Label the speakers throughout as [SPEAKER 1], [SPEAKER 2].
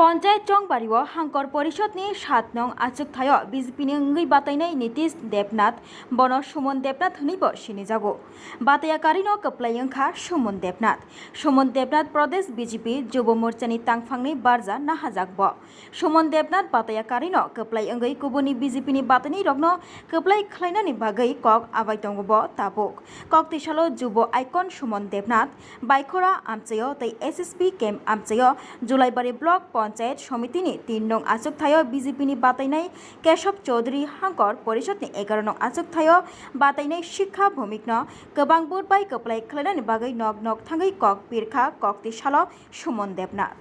[SPEAKER 1] পঞ্চায়েত চং বাড়িও হাঙ্কর পরিষদনি সাত নং আচুক থায়। বিজেপিনি অঙ্গই বাতাইনাই নীতিশ দেবনাথ, বন সুমন দেবনাথ হনিব সিনি যাগো বাতায়াকারিন কপ্লাইয়ংখা সুমন দেবনাথ। সুমন দেবনাথ প্রদেশ বিজেপি যুব মোর্চানি তাংফাংনি বারজা নাহা যাকব সুমন দেবনাথ বাতায়াকারিন কপ্লাই অঙ্গই বিজেপি নি বাতাইনি রগ্ন কপ্লাই খালাইনানি বাগৈ কক আবাই তঙ্গব তাবুক কক তিসালো যুব আইকন সুমন দেবনাথ। বাইখরা আমচয় তৈ পি কেম্প আমচয়। জুলাইবারী ব্লক পঞ্চায়েত পঞ্চায়েত সমিতি নি তিন নং আচক থায় বিজেপি নি বাতাইনাই কেশব চৌধুরী হাঙ্কর পরিষদ নি এগারো নং আচক থায় বাতাইনাই শিক্ষা ভূমিক ন কবাং বুট বাই কপলাই খেলানি বাগৈ নগ নগ থাঙ্গৈ কক পিরখা ককতিশাল সুমন দেবনাথ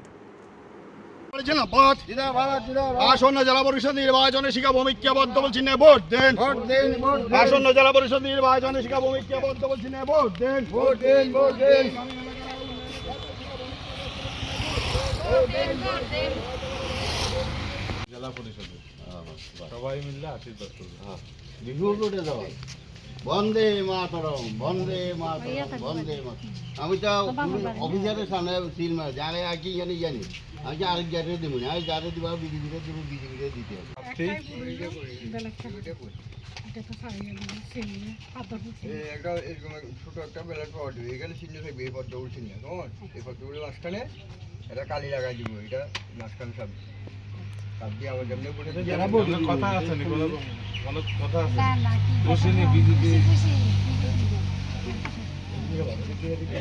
[SPEAKER 2] আসন্ন জেলা পরিষদ নির্বাচনে ভূমিকা ভোট দেন।
[SPEAKER 3] আসন্ন
[SPEAKER 2] জেলা পরিষদ নির্বাচনে ভূমিকা ভোট দেন। ভোট
[SPEAKER 4] দেন ভোট দেন।
[SPEAKER 5] জেলা পরিষদে সবাই মিলে আশীর্বাদ করবে
[SPEAKER 3] বিহু করে দাও বন্দে মাতরম বন্দে মাতরম বন্দে মাতরম। আমি তো অফিসারের সামনে সিল মার যারে আগে জানি জানি। আমি যে আরেক জারে দিব না আমি যারে দিব বিজেপিতে দিব বিজেপিতে দিতে হবে।
[SPEAKER 4] একটা এরকম ছোট একটা ব্যালট পাওয়া যাবে এখানে চিহ্ন থাকবে এই পদ্মগুলো চিহ্ন কেমন? এই পদ্মগুলো মাঝখানে এটা কালি লাগাই দিব এটা মাঝখানে সব সব দিয়ে আমার যেমনি বলে
[SPEAKER 5] কথা আছে। নি কোনো কথা? আছে
[SPEAKER 6] বসিনি বিজেপি